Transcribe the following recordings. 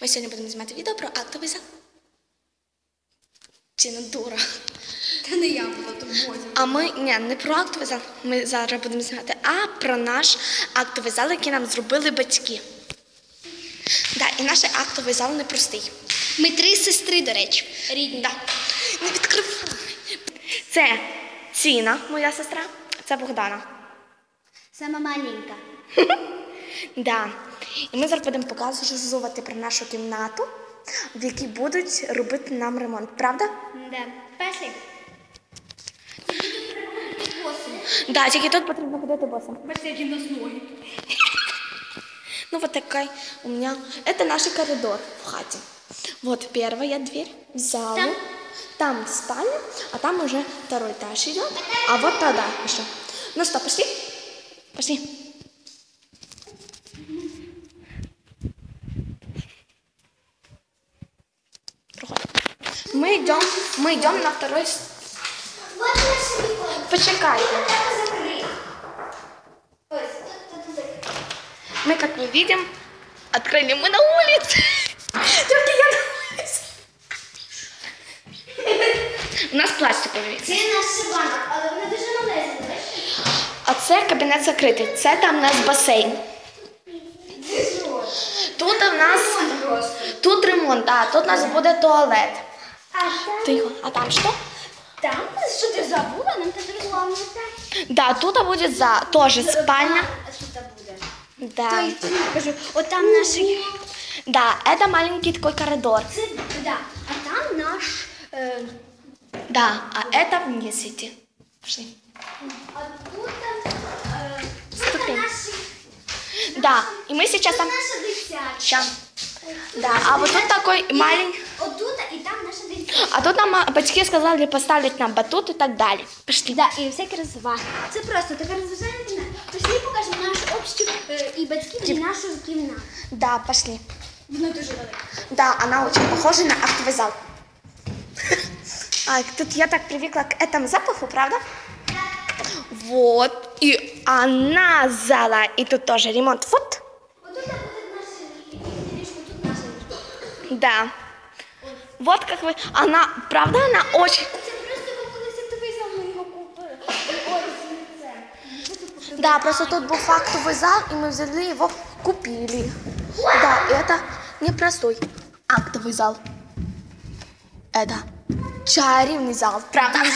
Ми сьогодні будемо знімати відео про актовий зал. Чи не дура? Та не я була то Бодя. А ми ні, не про актовий зал. Ми зараз будемо знімати, а про наш актовий зал, який нам зробили батьки. Да, і наш актовий зал непростий. Ми три сестри, до речі. Рідні. Да. Не відкривай. Це Ціна, моя сестра, це Богдана. Сама маленька. Да. І ми зараз будемо показувати про нашу кімнату, в якій будуть робити нам ремонт. Правда? Да. Пошли. Да, тільки тут потрібно ходити босом. Бачите, які в нас ноги. Ну вот такая у меня. Это наш коридор в хате. Вот первая дверь в залу. Там? Там спальня, а там уже второй этаж идет. А вот тогда еще. Ну что, пошли? Пошли. Мы идем, мы идем на второй. с- Вот наш вікон. Почекайте. Треба закрити. Ось, тут, тут закрити. Мы, как вы видим, открыли мы на улице. Только я на улице. У нас пластикові. Це наш шибанок, але вони дуже малесенькі. бачиш? А це кабінет закритий. Це там у нас басейн. Тут у нас тут ремонт, да, тут у нас буде туалет. А там? Тихо. А там що? Там? Що ти забула? Нам тут так. Да, тут буде за спальня. А що там буде? Да. Тобто, я кажу, от там наш... Да, это маленький такой коридор. Да, а там наш... Е, Да, а это вниз идти. Пошли. а тут там... Тут Ступень. наші... Да, и мы сейчас там... наша дитяча. Да, а вот тут такой маленький Отут і там наша дитяча. А тут нам а, батьки сказали поставить нам батут и так далее. Пошли. Да, і всякі розваги. Це просто така розважальна кімната. Пішли покажемо наш общик е, і батьків, і нашу кімнату. Да, пошли. Вона дуже велика. Да, она очень похожа на актовый зал. А, тут я так привыкла к этому запаху, правда? Вот. И она зала. И тут тоже ремонт. Вот. Отут буде наше ліжко, тут наше ліжко. Да. Вот как вы... Она, правда, она очень... Це просто був колись актовий зал, ми його купили. Ось це. Да, просто тут был фактовый зал, и мы взяли его, купили. Да, и это не простой актовый зал. Это чарівний зал, правда?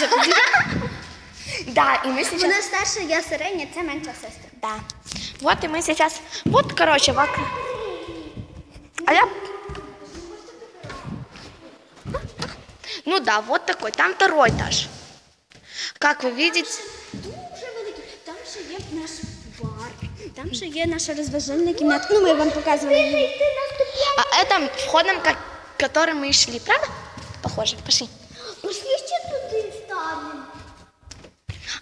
Да, и мы сейчас... Вона старша, я середня, це менша сестра. Да. Вот и мы сейчас... Вот, короче, вок... А я... Ну да, вот такой. Там второй этаж. Как вы видите... Дуже великий. Там ще є наш бар. Там ще є наша розважальна кімната. Ну, ми вам показували. її. А это входом, как, которым мы и шли, правда? Похоже. Пошли. Пошли ще туди станемо.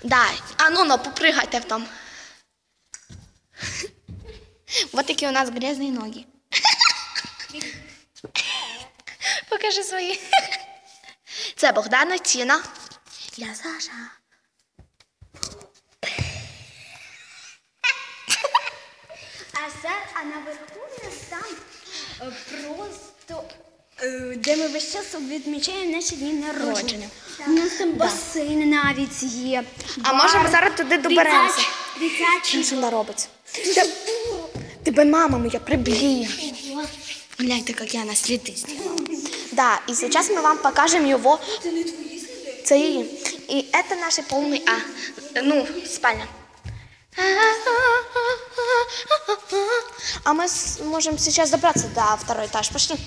Да. А ну, ну, попрыгайте в том. Вот такие у нас грязные ноги. Покажи свої. Це Богдана, Тіна. Я Саша. А за, а наверху у нас там е, просто. е, Де ми весь час відмічаємо наші дні народження. У нас там басейн навіть є. А може ми зараз туди доберемося? Що вона робить? Те- Тебе мама моя приб'є. Гляньте, як я на сліди зробила. Да, і зараз ми вам покажемо його. Це не твої сліди? Це її. І це наш повний А. Ну, спальня. А мы с- можем сейчас добраться до второй этаж. Пошли.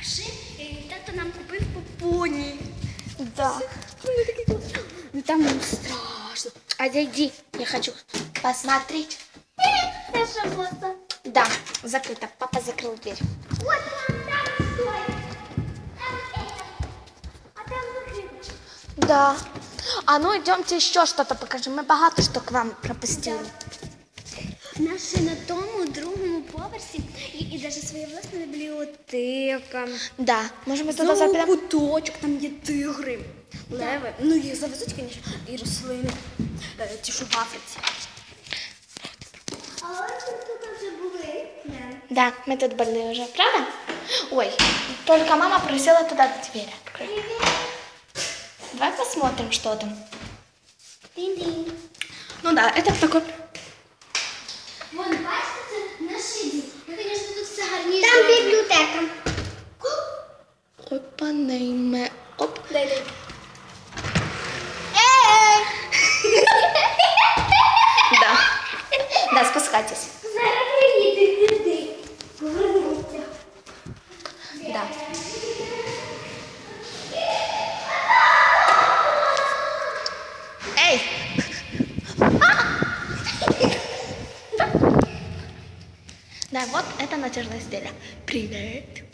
А ще е, тато нам купив попоні. Да. Ну там нам страшно. А зайди. Я хочу посмотреть. Це що просто? Да, закрыто. Папа закрыл дверь. Вот там, там стоїть. Там это. А там закрито. Да. А ну идемте еще что-то покажем. Мы богато что к вам пропустили. Наша на тому другому поверсі і, і навіть своя власна бібліотека. Да. Може ми туди запитаємо? Куточок, там є тигри, леви. Ну їх завезуть, звісно, і рослини. Е, Ті, що в Африці. А ось тут вже були. Да, мы тут были уже, правда? Ой, только мама просила туда дверь открыть. Давай посмотрим, что там. Динь-динь. Ну да, это такой... Вон, бачите, це наші дім. Ну, звісно, тут все гарніше. Там бібліотека. Опанейме. Оп. Дай, дай. Ей! Да. Да, спускайтесь. Да, вот это натяжное изделие. Привет.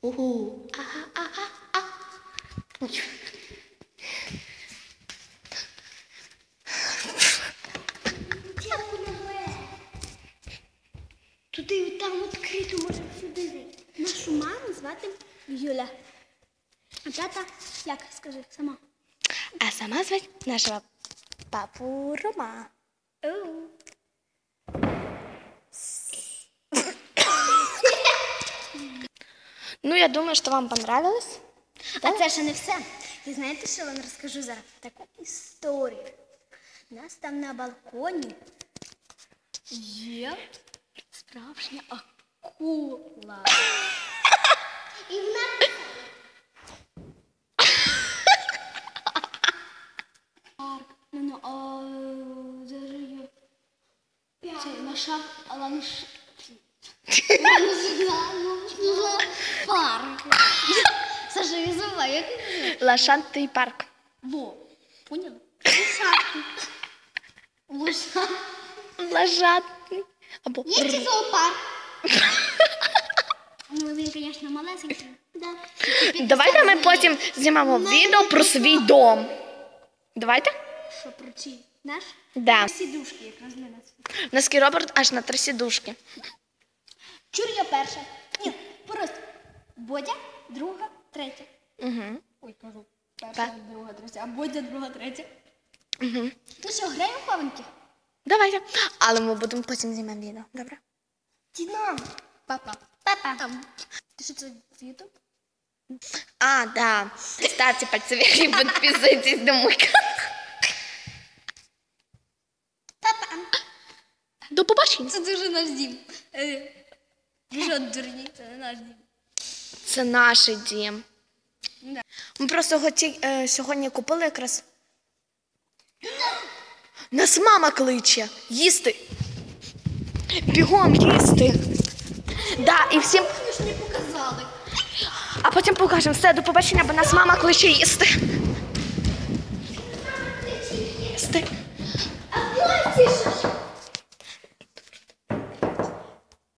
Уху. Ага, ага, а. Ну, чё. Туди, там відкрито, може сюди. Нашу маму звати Юля. А тата, як, скажи, сама. А сама звать нашего папу Рома. Ну, я думаю, что вам понравилось. А це ще не все. І знаєте, що я вам розкажу зараз? Таку історію. У нас там на балконі є справжня акула. І вона. Парк. Ну, ну, а зараз є. Це наша, але не ш... Парк. Саша, я забула, як він? Лошадный парк. Во, поняла? Лошадку. Лошадку. Лошадный. Або Є ще зоопарк. Ну, він, звісно, малесенький. Да. Давайте ми потім знімемо відео про свій дом. Давайте? Що про ці? Наш? Да. Сідушки якраз на нас. У нас Роберт аж на три сідушки. Чур я перша. Ні, просто. Бодя, друга, третя. Угу. Ой, кажу. Перша, Так. друга, третя. А Бодя, друга, третя. Угу. То що, граємо в хованки? Давайте. Але ми будемо потім знімати відео. Добре? Тіна. Папа. Папа. Ти що це в Ютуб? А, да. Ставьте пальцы вверх и подписывайтесь на мой канал. Папа. До побачення. Це дуже наш дім. Е, Ви що, дурні? Це не наш дім. Це наш дім. Да. Ми просто готі, е, сьогодні купили якраз. Нас мама кличе їсти. Бігом їсти. Да, і всім. Ми ж не показали. А потім покажемо все до побачення, бо нас мама кличе їсти. Їсти. А